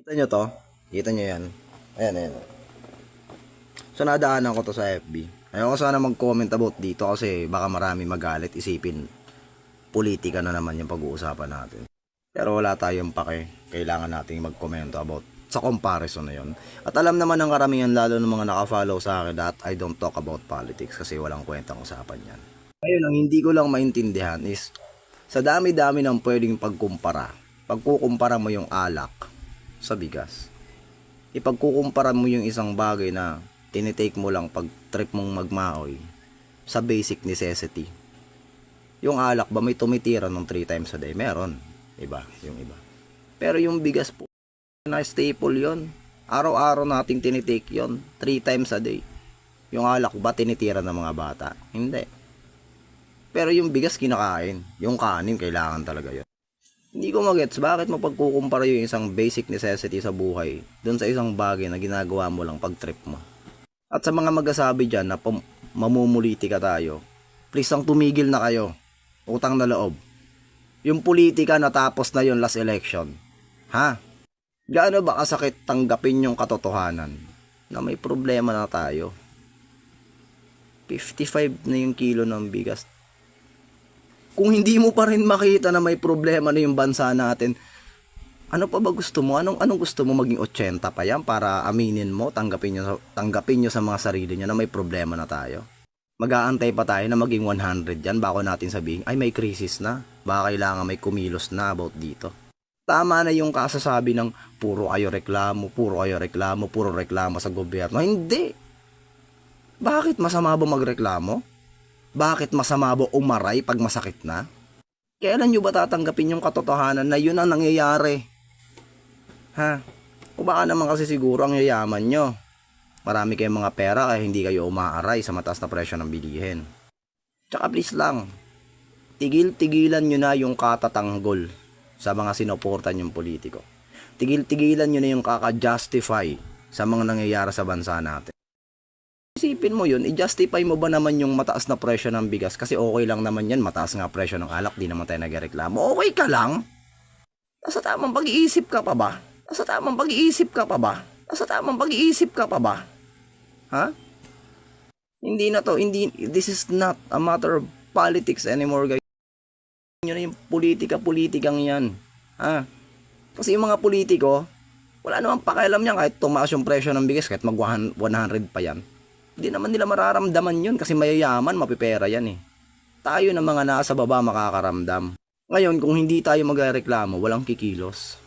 Kita nyo to? Kita nyo yan? Ayan, ayan. So, nadaanan ko to sa FB. Ayoko sana mag-comment about dito kasi baka marami magalit isipin politika na naman yung pag-uusapan natin. Pero wala tayong pake. Kailangan nating mag-komento about sa comparison na yon. At alam naman ng karamihan lalo ng mga naka-follow sa akin that I don't talk about politics kasi walang kwentang usapan yan. Ngayon, ang hindi ko lang maintindihan is sa dami-dami ng pwedeng pagkumpara, pagkukumpara mo yung alak sa bigas, ipagkukumpara mo yung isang bagay na tinitake mo lang pag trip mong magmaoy sa basic necessity. Yung alak ba may tumitira ng 3 times a day? Meron. Iba, yung iba. Pero yung bigas po, na staple yon Araw-araw nating tinitake yon 3 times a day. Yung alak ba tinitira ng mga bata? Hindi. Pero yung bigas kinakain. Yung kanin, kailangan talaga yon Hindi ko magets bakit mo pagkukumpara yung isang basic necessity sa buhay dun sa isang bagay na ginagawa mo lang pag trip mo. At sa mga magasabi dyan na mamumuliti ka tayo, please ang tumigil na kayo. Utang na loob. Yung politika natapos na yung last election. Ha? Gaano ba kasakit tanggapin yung katotohanan na may problema na tayo? 55 na yung kilo ng bigas. Kung hindi mo pa rin makita na may problema na yung bansa natin, ano pa ba gusto mo? Anong anong gusto mo maging 80 pa yan para aminin mo, tanggapin niyo tanggapin niyo sa mga sarili niyo na may problema na tayo? Mag-aantay pa tayo na maging 100 yan bako natin sabihin, ay may crisis na. Baka kailangan may kumilos na about dito. Tama na yung kasasabi ng puro kayo reklamo, puro kayo reklamo, puro reklamo sa gobyerno. Hindi. Bakit masama ba magreklamo? Bakit masama ba umaray pag masakit na? Kailan nyo ba tatanggapin yung katotohanan na yun ang nangyayari? Ha? O baka naman kasi siguro ang yayaman nyo. Marami kayong mga pera kaya hindi kayo umaaray sa mataas na presyo ng bilihin. Tsaka please lang, tigil-tigilan nyo na yung katatanggol sa mga sinuportan yung politiko. Tigil-tigilan nyo na yung kaka-justify sa mga nangyayari sa bansa natin. Isipin mo yun, i-justify mo ba naman yung mataas na presyo ng bigas? Kasi okay lang naman yan, mataas nga presyo ng alak, di naman tayo nagreklamo. Okay ka lang? Nasa tamang pag-iisip ka pa ba? Nasa tamang pag-iisip ka pa ba? Nasa tamang pag-iisip ka pa ba? Ha? Hindi na to, hindi, this is not a matter of politics anymore, guys. Yun na yung politika-politikang yan. Ha? Kasi yung mga politiko, wala namang pakialam yan kahit tumaas yung presyo ng bigas, kahit mag 100 pa yan. Hindi naman nila mararamdaman yun kasi mayayaman, mapipera yan eh. Tayo na mga nasa baba makakaramdam. Ngayon, kung hindi tayo magreklamo, walang kikilos.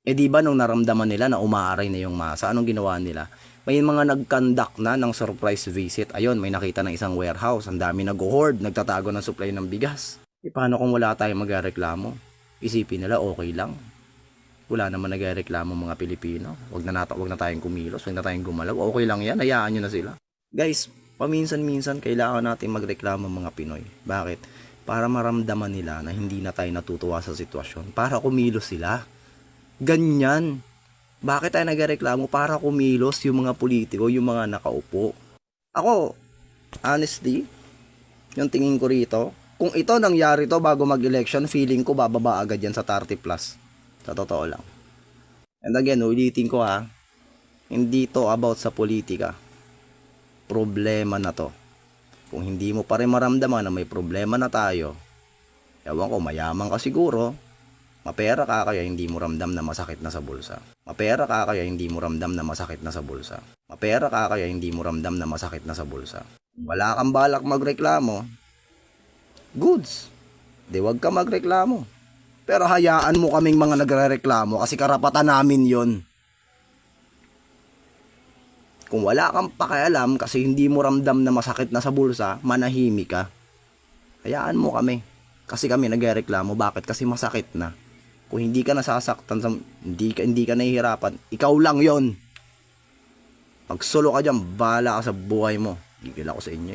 Eh di ba nung naramdaman nila na umaaray na yung masa, anong ginawa nila? May mga nag-conduct na ng surprise visit. Ayun, may nakita ng isang warehouse. Ang dami nag-hoard, nagtatago ng supply ng bigas. E paano kung wala tayong magreklamo? Isipin nila okay lang. Wala naman nagreklamo mga Pilipino. Wag na, nata- wag na tayong kumilos, wag na tayong gumalaw. Okay lang yan, hayaan nyo na sila. Guys, paminsan-minsan kailangan natin magreklamo mga Pinoy. Bakit? Para maramdaman nila na hindi na tayo natutuwa sa sitwasyon. Para kumilos sila. Ganyan. Bakit tayo nagreklamo? Para kumilos yung mga politiko, yung mga nakaupo. Ako, honestly, yung tingin ko rito, kung ito nangyari to bago mag-election, feeling ko bababa agad yan sa 30 plus. Sa totoo lang. And again, ulitin ko ha, hindi to about sa politika. Problema na to. Kung hindi mo pa rin maramdaman na may problema na tayo, ewan ko, mayaman ka siguro, mapera ka kaya hindi mo ramdam na masakit na sa bulsa. Mapera ka kaya hindi mo ramdam na masakit na sa bulsa. Mapera ka kaya hindi mo ramdam na masakit na sa bulsa. Wala kang balak magreklamo, goods. Di wag ka magreklamo. Pero hayaan mo kaming mga nagrereklamo kasi karapatan namin yon. Kung wala kang pakialam kasi hindi mo ramdam na masakit na sa bulsa, manahimik ka. Hayaan mo kami. Kasi kami nagrereklamo. Bakit? Kasi masakit na. Kung hindi ka nasasaktan, sa, hindi, ka, hindi ka nahihirapan, ikaw lang yon. Pag solo ka dyan, bala ka sa buhay mo. Gigil ako sa inyo eh.